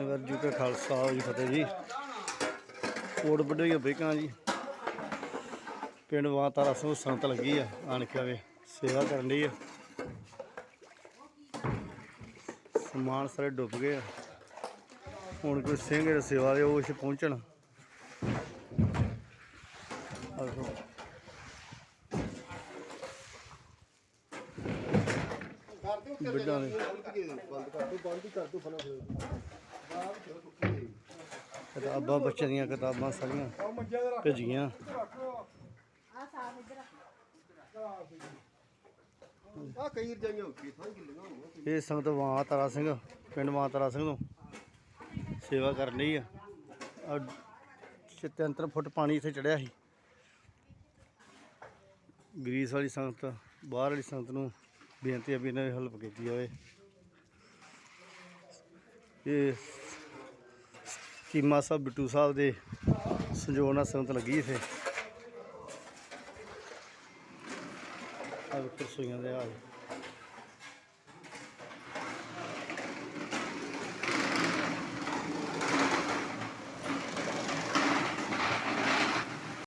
ਨਗਰ ਜੀ ਕਾ ਖਾਲਸਾ ਜੀ ਫਤਿਹ ਜੀ। ਕੋਟ ਵੱਡੇ ਬੇਕਾਂ ਜੀ। ਪਿੰਡ ਵਾਂ ਤਾਰਾ ਸਿੰਘ ਸੰਤ ਲੱਗੀ ਆ ਆਣ ਕੇ ਆਵੇ ਸੇਵਾ ਕਰਨ ਲਈ ਆ। ਸਮਾਨ ਸਾਰੇ ਡੁੱਬ ਗਏ ਆ। ਹੁਣ ਕੋਈ ਸਿੰਘ ਜਿਹੜੇ ਸੇਵਾ ਦੇ ਉਹ ਇੱਥੇ ਪਹੁੰਚਣ। ਆਹ ਦੇਖੋ। ਬਿੱਡਾਂ ਦੇ। ਕਿਤਾਬਾਂ ਬੱਚਿਆਂ ਦੀਆਂ ਕਿਤਾਬਾਂ ਸਾਰੀਆਂ ਭੇਜੀਆਂ। ਆ ਕਈ ਰਜਾਈਆਂ ਉੱਤੇ ਥਾਂ ਗਿੱਲੀਆਂ ਹੋਣਗੀਆਂ। ਇਹ ਸੰਗਤ ਵਾਂ ਤਾਰਾ ਸਿੰਘ ਪਿੰਡ ਵਾਂ ਤਾਰਾ ਸਿੰਘ ਤੋਂ ਸੇਵਾ ਕਰਨ ਲਈ ਆ। ਆਹ 73 ਫੁੱਟ ਪਾਣੀ ਇੱਥੇ ਚੜਿਆ ਸੀ। ਗਰੀਸ ਵਾਲੀ ਸੰਗਤ ਬਾਹਰ ਵਾਲੀ ਸੰਗਤ ਨੂੰ ਬੇਨਤੀ ਆ ਵੀ ਇਹਨਾਂ ਦੀ ਹੈਲਪ ਕੀਤੀ ਜਾਵੇ। ਇਹ ਚੀਮਾ ਸਾਹਿਬ, ਬਿੱਟੂ ਸਾਹਿਬ ਦੇ ਸੰਜੋਗ ਨਾਲ ਸੰਗਤ ਲੱਗੀ ਇੱਥੇ। ਆ ਵੇਖੋ ਰਸੋਈਆਂ ਦੇ ਹਾਲ।